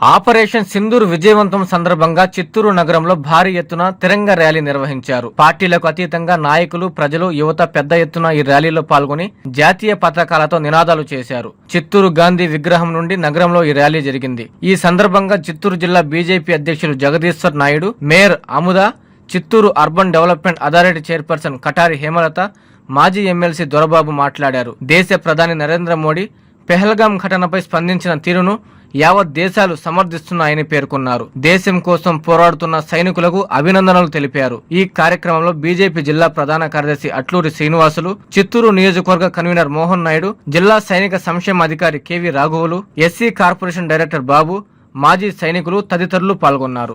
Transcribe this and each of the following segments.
Operation Sindoor విజయవంతం సందర్భంగా చిత్తూరు నగరంలో భారీ ఎత్తున తిరంగ ర్యాలీ నిర్వహించారు. పార్టీలకు అతీతంగా నాయకులు ప్రజలు యువత పెద్ద ఎత్తున ఈ ర్యాలీలో పాల్గొని జాతీయ పతాకాలతో నినాదాలు చేశారు. చిత్తూరు గాంధీ విగ్రహం నుండి నగరంలో ఈ ర్యాలీ జరిగింది. ఈ సందర్భంగా చిత్తూరు జిల్లా బీజేపీ అధ్యక్షులు Jagadeeswar Naidu mayor Amuda Chittoor urban development authority chairperson Katari Hemalatha మాజీ ఎమ్మెల్సీ దొరబాబు మాట్లాడారు. దేశ ప్రధాని నరేంద్ర మోడీ పెహల్గాం ఘటనపై స్పందించిన తీరును యావత్ దేశాలు సమర్థిస్తున్నాయని పేర్కొన్నారు. దేశం కోసం పోరాడుతున్న సైనికులకు అభినందనలు తెలిపారు. ఈ కార్యక్రమంలో బీజేపీ జిల్లా ప్రధాన కార్యదర్శి అట్లూరి శ్రీనివాసులు చిత్తూరు నియోజకవర్గ కన్వీనర్ మోహన్ నాయుడు జిల్లా సైనిక సంక్షేమ అధికారి కెవి రాఘవులు ఎస్సీ కార్పొరేషన్ డైరెక్టర్ బాబు మాజీ సైనికులు తదితరులు పాల్గొన్నారు.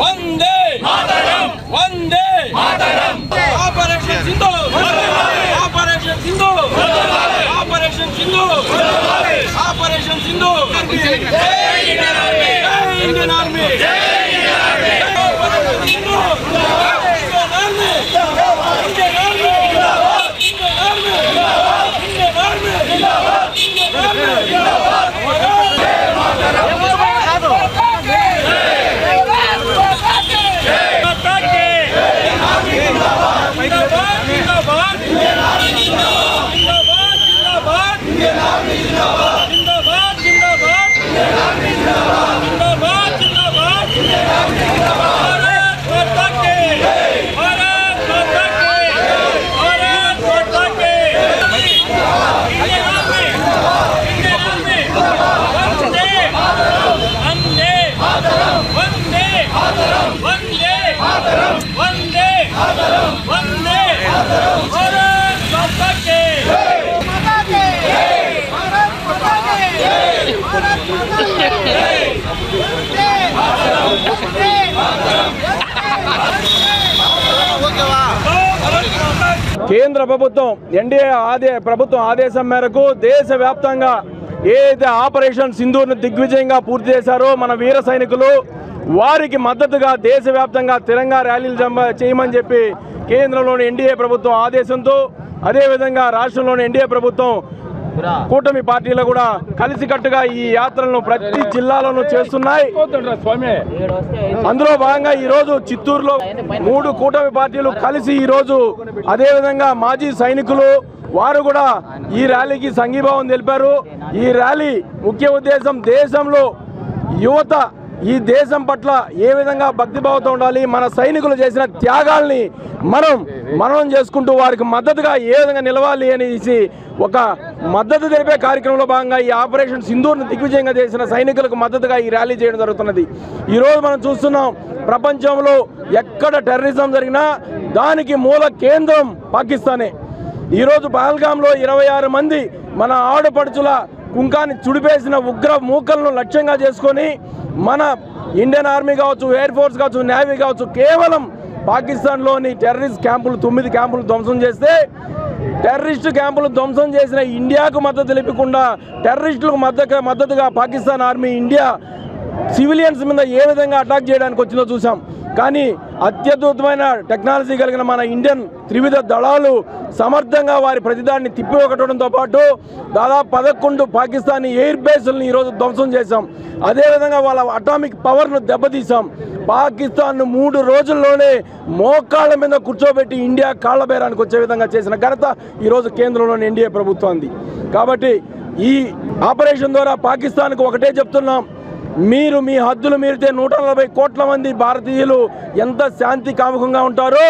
వందే వందే operation Sindhu operation Sindhu operation Sindhu operation Sindhu Indian army. Operation కేంద్ర ప్రభుత్వం ఎన్డీఏ ఆదే ప్రభుత్వం ఆదేశం మేరకు దేశవ్యాప్తంగా ఏదైతే ఆపరేషన్ సింధూర్ను దిగ్విజయంగా పూర్తి చేశారో మన వీర సైనికులు వారికి మద్దతుగా దేశవ్యాప్తంగా తిరంగా ర్యాలీలు చేయమని చెప్పి కేంద్రంలోని ఎన్డీఏ ప్రభుత్వం ఆదేశంతో అదేవిధంగా రాష్ట్రంలోని ఎన్డీఏ ప్రభుత్వం కూటమి పార్టీలు కూడా కలిసికట్టుగా ఈ యాత్రలను ప్రతి జిల్లాలోనూ చేస్తున్నాయి. అందులో భాగంగా ఈ రోజు చిత్తూరులో మూడు కూటమి పార్టీలు కలిసి ఈ రోజు అదే విధంగా మాజీ సైనికులు వారు కూడా ఈ ర్యాలీకి సంఘీభావం తెలిపారు. ఈ ర్యాలీ ముఖ్య ఉద్దేశం దేశంలో యువత ఈ దేశం పట్ల ఏ విధంగా భక్తిభావంతో ఉండాలి మన సైనికులు చేసిన త్యాగాల్ని మనం మననం చేసుకుంటూ వారికి మద్దతుగా ఏ విధంగా నిలవాలి అనేసి ఒక మద్దతు తెలిపే కార్యక్రమంలో భాగంగా ఈ ఆపరేషన్ సింధూర్ను దిగ్విజయంగా చేసిన సైనికులకు మద్దతుగా ఈ ర్యాలీ చేయడం జరుగుతున్నది. ఈరోజు మనం చూస్తున్నాం ప్రపంచంలో ఎక్కడ టెర్రరిజం జరిగినా దానికి మూల కేంద్రం పాకిస్తానే. ఈరోజు పహల్గాంలో ఇరవై ఆరు మంది మన ఆడపడుచుల కుంకాన్ని చుడిపేసిన ఉగ్ర మూకలను లక్ష్యంగా చేసుకొని మన ఇండియన్ ఆర్మీ కావచ్చు ఎయిర్ ఫోర్స్ కావచ్చు నేవీ కావచ్చు కేవలం పాకిస్తాన్లోని టెర్రరిస్ట్ క్యాంపులు తొమ్మిది క్యాంపులు ధ్వంసం చేస్తే టెర్రరిస్టు క్యాంపులు ధ్వంసం చేసిన ఇండియాకు మద్దతు తెలిపకుండా టెర్రరిస్టులకు మద్దతు మద్దతుగా పాకిస్తాన్ ఆర్మీ ఇండియా సివిలియన్స్ మీద ఏ విధంగా అటాక్ చేయడానికి వచ్చిందో చూసాం కానీ అత్యద్భుతమైన టెక్నాలజీ కలిగిన మన ఇండియన్ త్రివిధ దళాలు సమర్థంగా వారి ప్రతిదాన్ని తిప్పివకటడంతో పాటు దాదాపు పదకొండు పాకిస్తానీ ఎయిర్ బేస్లను ఈరోజు ధ్వంసం చేశాం. అదేవిధంగా వాళ్ళ అటామిక్ పవర్ను దెబ్బతీసాం పాకిస్తాన్ను మూడు రోజుల్లోనే మోకాళ్ళ మీద కూర్చోబెట్టి ఇండియా కాళ్ళ బేరానికి వచ్చే విధంగా చేసిన ఘనత ఈరోజు కేంద్రంలోని ఎన్డీఏ ప్రభుత్వాన్ని కాబట్టి ఈ ఆపరేషన్ ద్వారా పాకిస్తాన్కు ఒకటే చెప్తున్నాం. మీరు మీ హద్దులు మీరితే నూట నలభై కోట్ల మంది భారతీయులు ఎంత శాంతి కాముకంగా ఉంటారో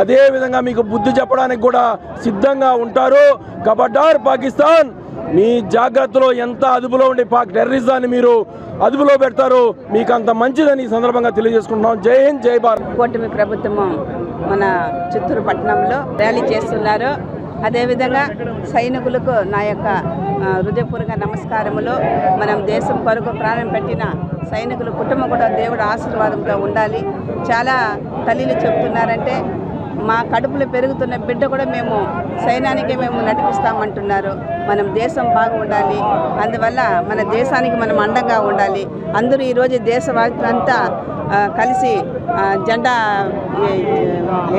అదేవిధంగా మీకు బుద్ధి చెప్పడానికి కూడా సిద్ధంగా ఉంటారు. కబడ్డార్ పాకిస్తాన్ మీ జాగ్రత్తలో ఎంత అదుపులో ఉండే పాక్ టెర్రరిజాన్ని మీరు అదుపులో పెడతారు మీకు అంత మంచిదని ఈ సందర్భంగా తెలియజేసుకుంటున్నాం. జై హింద్ జై భారత్. కూటమి మన చిత్తూరు పట్టణంలో ర్యాలీ చేస్తున్నారు. అదేవిధంగా సైనికులకు నా యొక్క హృదయపూర్వక నమస్కారములు. మనం దేశం కొరకు ప్రాణం పెట్టిన సైనికుల కుటుంబం కూడా దేవుడు ఆశీర్వాదంతో ఉండాలి. చాలా తల్లిలు చెప్తున్నారంటే మా కడుపులో పెరుగుతున్న బిడ్డ కూడా మేము సైన్యానికే మేము నడిపిస్తామంటున్నారు. మనం దేశం బాగుండాలి. అందువల్ల మన దేశానికి మనం అండంగా ఉండాలి. అందరూ ఈరోజు దేశవాసులంతా అంతా కలిసి జెండా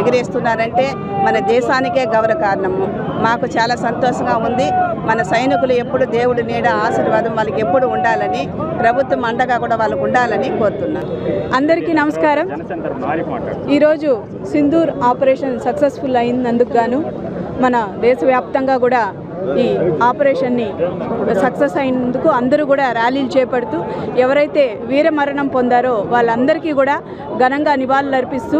ఎగిరేస్తున్నారంటే మన దేశానికే గౌరవ కారణము. మాకు చాలా సంతోషంగా ఉంది. మన సైనికులు ఎప్పుడు దేవుడి నీడ ఆశీర్వాదం వాళ్ళకి ఎప్పుడు ఉండాలని ప్రభుత్వం అండగా కూడా వాళ్ళకు ఉండాలని కోరుతున్నాను. అందరికీ నమస్కారం. ఈరోజు సింధూర్ ఆపరేషన్ సక్సెస్ఫుల్ అయినందుకు గాను మన దేశవ్యాప్తంగా కూడా ఈ ఆపరేషన్ని సక్సెస్ అయినందుకు అందరూ కూడా ర్యాలీలు చేపడుతూ ఎవరైతే వీరమరణం పొందారో వాళ్ళందరికీ కూడా ఘనంగా నివాళులర్పిస్తూ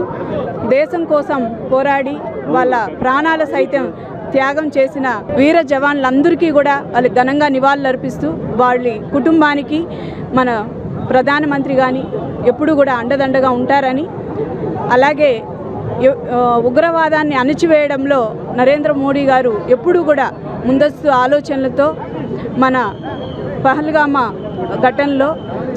దేశం కోసం పోరాడి వాళ్ళ ప్రాణాల సైతం త్యాగం చేసిన వీర జవాన్లందరికీ కూడా వాళ్ళు ఘనంగా నివాళులర్పిస్తూ వాళ్ళ కుటుంబానికి మన ప్రధానమంత్రి కానీ ఎప్పుడు కూడా అండదండగా ఉంటారని అలాగే ఉగ్రవాదాన్ని అణచివేయడంలో నరేంద్ర మోడీ గారు ఎప్పుడూ కూడా ముందస్తు ఆలోచనలతో మన పహల్గామా ఘటనలో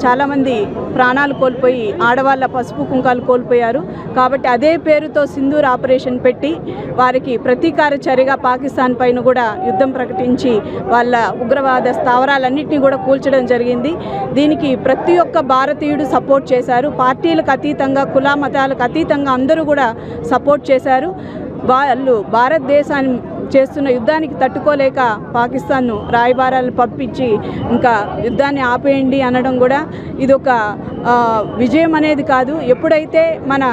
చాలామంది ప్రాణాలు కోల్పోయి ఆడవాళ్ళ పసుపు కుంకాలు కోల్పోయారు. కాబట్టి అదే పేరుతో సింధూర్ ఆపరేషన్ పెట్టి వారికి ప్రతీకార చర్యగా పాకిస్తాన్ పైన కూడా యుద్ధం ప్రకటించి వాళ్ళ ఉగ్రవాద స్థావరాలన్నింటినీ కూడా కూల్చడం జరిగింది. దీనికి ప్రతి ఒక్క భారతీయుడు సపోర్ట్ చేశారు. పార్టీలకు అతీతంగా కుల మతాలకు అతీతంగా అందరూ కూడా సపోర్ట్ చేశారు. వాళ్ళు భారతదేశాన్ని చేస్తున్న యుద్ధానికి తట్టుకోలేక పాకిస్తాన్ను రాయబారాలు పంపించి ఇంకా యుద్ధాన్ని ఆపేయండి అనడం కూడా ఇదొక ఒక విజయం అనేది కాదు. ఎప్పుడైతే మన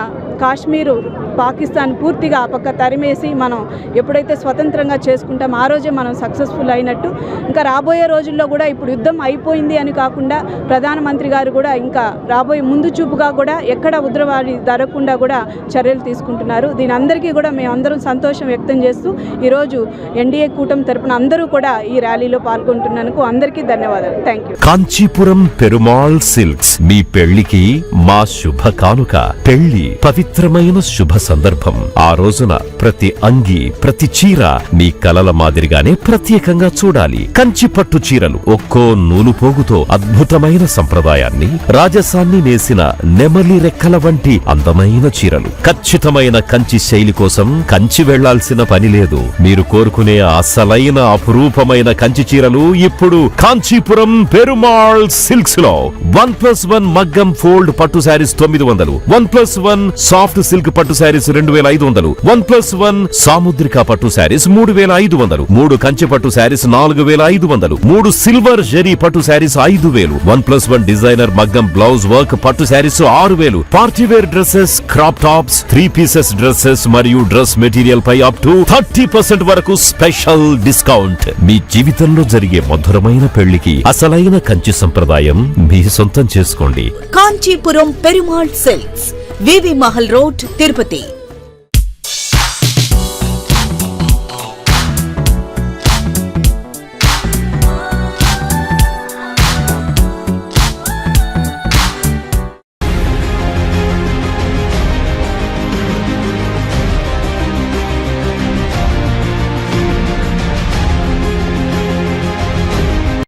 కాశ్మీరు పాకిస్తాన్ పూర్తిగా ఆ పక్క తరిమేసి మనం ఎప్పుడైతే స్వతంత్రంగా చేసుకుంటాం ఆ రోజే మనం సక్సెస్ఫుల్ అయినట్టు. ఇంకా రాబోయే రోజుల్లో కూడా ఇప్పుడు యుద్ధం అయిపోయింది అని కాకుండా ప్రధానమంత్రి గారు కూడా ఇంకా రాబోయే ముందు చూపుగా కూడా ఎక్కడ ఉగ్రవాది జరగకుండా కూడా చర్యలు తీసుకుంటున్నారు. దీని అందరికీ కూడా మేమందరం సంతోషం వ్యక్తం చేస్తూ ఈరోజు ఎన్డీఏ కూటమి తరపున అందరూ కూడా ఈ ర్యాలీలో పాల్గొంటున్నందుకు అందరికీ ధన్యవాదాలు. Thank you Kanchipuram Perumal silks మీ పెళ్ళికి మా శుభ కానుక పెళ్ళి పవిత్రమైన శుభ సందర్భం. ఆ రోజున ప్రతి అంగి ప్రతి చీర మీ కలల మాదిరిగానే ప్రత్యేకంగా చూడాలి. కంచి పట్టు చీరలు ఒక్కో నూలు పోగుతో అద్భుతమైన సంప్రదాయాన్ని రాజసాన్ని నేసిన నెమలి రెక్కల వంటి అందమైన చీరలు. ఖచ్చితమైన కంచి శైలి కోసం కంచి వెళ్ళాల్సిన పని లేదు. మీరు కోరుకునే అసలైన అపురూపమైన కంచి చీరలు ఇప్పుడు కాంచీపురం పెరుమాళ్ సిల్క్స్లో వన్ ప్లస్ వన్ మగ్గం ఫోల్డ్ పట్టు శారీస్ తొమ్మిది వందలు. One plus one soft silk పట్టు శారీస్ రెండు వేల ఐదు వందలు. వన్ ప్లస్ వన్ సాముద్రిక పట్టు శారీస్ మూడు వేల ఐదు వందలు. మూడు కంచి పట్టు శారీస్ నాలుగు వేల ఐదు వందలు. మూడు సిల్వర్ జరీ పట్టు శారీస్ ఐదు వేలు. వన్ ప్లస్ వన్ డిజైనర్ మగ్గం బ్లౌజ్ వర్క్ పట్టు శారీస్ ఆరు వేలు. Partywear dresses crop tops three pieces dresses మరియు డ్రెస్ మెటీరియల్ పై అప్ టు థర్టీ పర్సెంట్ వరకు స్పెషల్ డిస్కౌంట్. మీ జీవితంలో జరిగే మధురమైన పెళ్ళికి అసలైన కంచి సంప్రదాయం మీ సొంతం చేసుకోండి. Kanchipuram Perumal silks. VV Mahal road Tirupati.